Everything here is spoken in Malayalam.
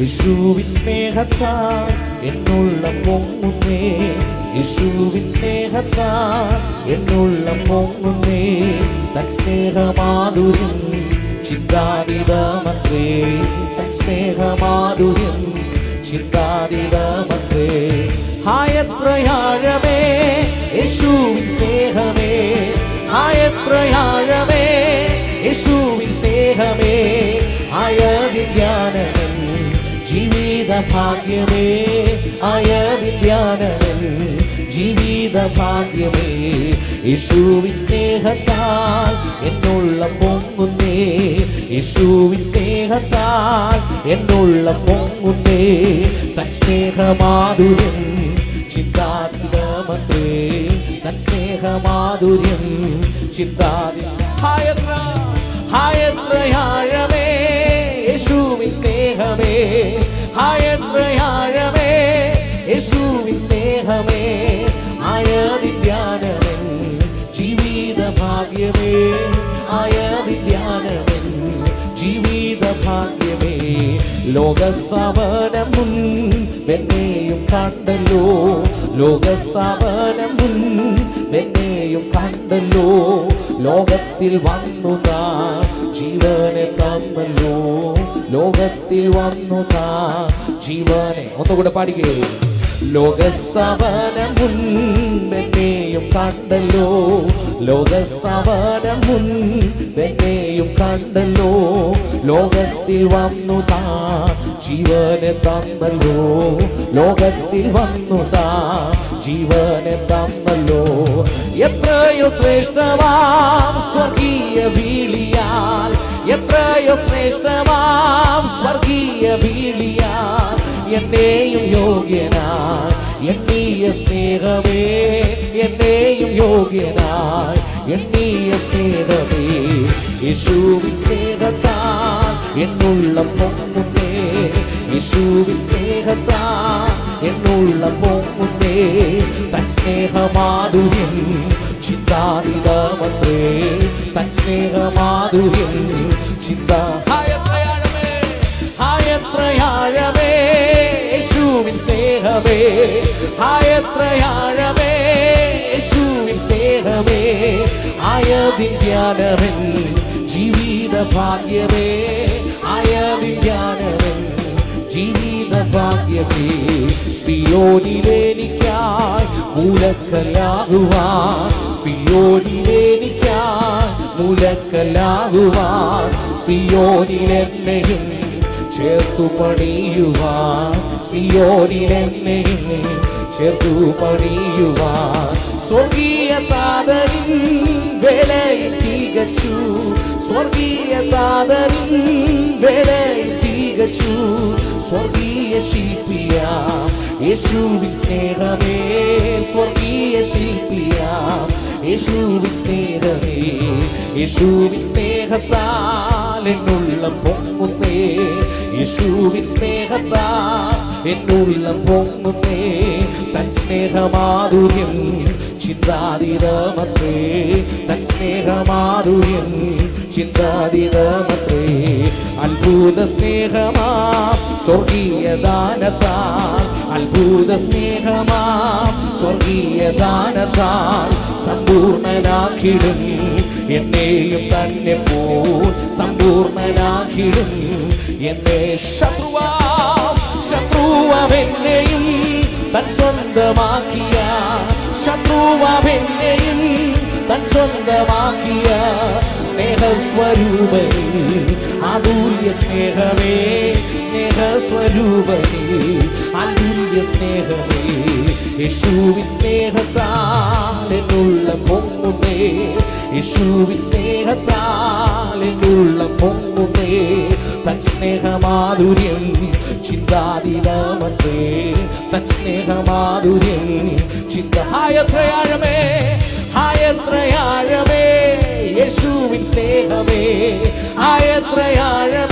യേശുവിൻ സ്നേഹത്താൽ എന്നുള്ള പൊങ്ങുന്നേ. യേശുവിൻ സ്നേഹത്താൽ എന്നുള്ള പൊങ്ങുന്നേ. തൻ സ്നേഹമാധുര്യം ചിന്താതീതമത്രേ. തൻ സ്നേഹമാധുര്യം ചിന്താതീതമത്രേ. ഹായത്രയാഴമേ യേശുവിൻ സ്നേഹമേ. ഹായത്രയാഴമേ യേശുവിൻ സ്നേഹമേ. ജീവിത ഭാഗ്യമേ വിജ്ഞാനമൻ ജീവിത ഭാഗ്യമേ യേശുവിൻ സ്നേഹത്താൽ എന്നുള്ള പൊങ്ങുന്നേ യേശുവിൻ സ്നേഹത്താൽ എന്നുള്ള പൊങ്ങുന്നേ. തൻ സ്നേഹമാധുര്യം ചിന്താതീതമത്രേ തൻ സ്നേഹമാധുര്യം ചിന്താതി ഹായത്ര ഹായത്രയാഴമേ ഭാഗ്യമേ. ലോകസ്ഥാപനം മുൻ എന്നെയും കണ്ടല്ലോ. ലോകസ്ഥാപനം മുൻ എന്നെയും കണ്ടല്ലോ. ലോകത്തിൽ വന്നു താ ജീവനെ തന്നല്ലോ. ലോകത്തിൽ വന്നു താ ജീവനെ. ഒന്നുകൂടെ പാടിക്കേ. ലോകസ്ഥാപനം മുൻ എന്നെയും കണ്ടല്ലോ. ലോകസ്ഥാപനം മുൻ എന്നെയും കണ്ടല്ലോ. ലോകത്തിൽ വന്നു താ ജീവനെ തന്നല്ലോ. ലോകത്തിൽ വന്നു താ ജീവനെ തന്നല്ലോ. എത്രയോ ശ്രേഷ്ഠമാം സ്വർഗീയ വീളിയാൽ എത്രയോ ശ്രേഷ്ഠമാം സ്വർഗീയ വീളിയാൽ എന്നെയും യോഗ്യനായി എണ്ണീയ സ്നേഹമേ എന്നെയും യോഗ്യനായി. എണ്ണീയ സ്നേഹമേ യേശുവിൻ സ്നേഹത്താൽ എന്നുള്ള പൊങ്ങുന്നേ. യേശുവിൻ സ്നേഹത്താൽ എന്നുള്ള പൊങ്ങുന്നേ. തൻ സ്നേഹമാധുര്യം ചിന്താതീതമത്രേ തൻ സ്നേഹമാധുര്യം ചിന്താ സ്നേഹമേ ഹായത്രയാഴമേ യേശുവിൻ സ്നേഹമേ ആയതിൻ ധ്യാനമൻ ജീവിത ഭാഗ്യമേ ആയതിൻ ധ്യാനമൻ ജീവിത ഭാഗ്യമേ സിയോനിലെനിക്കായി മൂലക്കല്ലാകുവാൻ സിയോനിലെനിക്കായി മൂലക്കല്ലാകുവാൻ സിയോനിലെന്നെയും ചേർത്തു പണിയുവാൻ സിയോനിലെന്നെയും ചേർത്തു പണിയുവാൻ. സ്വർഗീയ താതരിൻ വേലയിൽ തികച്ചു. സ്വർഗീയ താതരിൻ വേലയിൽ തികച്ചു. സ്വർഗീയ ശില്പിയ യേശുവിൻ സ്നേഹമേ. സ്വർഗീയ ശില്പിയ യേശുവിൻ സ്നേഹമേ. യേശുവിൻ സ്നേഹത്താൽ എന്നുള്ള പൊങ്ങുന്നേ. യേശുവിൻ സ്നേഹത്താൽ എന്നുള്ള പൊങ്ങുന്നേ തൻ സ്നേഹമാധുര്യം ചിന്താതീതമത്രേ. തൻ സ്നേഹമാധുര്യം ചിന്താതീതമത്രേ. അത്ഭുത സ്നേഹമാ സ്വർഗീയ ദാനത്താൽ അത്ഭുത സ്നേഹമാ സ്വർഗീയ ദാനത്താൽ സമ്പൂർണനാക്കിടും എന്നെയും തന്നെ പോ സമ്പൂർണനാക്കിടും. എന്നെ ശത്രുവാ ശത്രുവെന്നെയും തൻ സ്വന്തമാക്കിയ ശത്രുവെന്നെയും തൻ സ്വന്തമാക്കിയ സ്നേഹസ്വരൂപനി അതുല്യ സ്നേഹമേ സ്നേഹസ്വരൂപനി അതുല്യ സ്നേഹമേ. യേശുവിൻ സ്നേഹത്താൽ യേശുവിൻ സ്നേഹത്താലുള്ള പൊങ്ങുമേ തൻ സ്നേഹമാധുര്യം ചിന്താതിരാമത്തേ തൻ സ്നേഹമാധുര്യം ചിന്ത ഹായത്രയാഴമേ ഹായത്രയാഴമേ യേശുവിൻ സ്നേഹമേ ഹായത്രയാഴമേ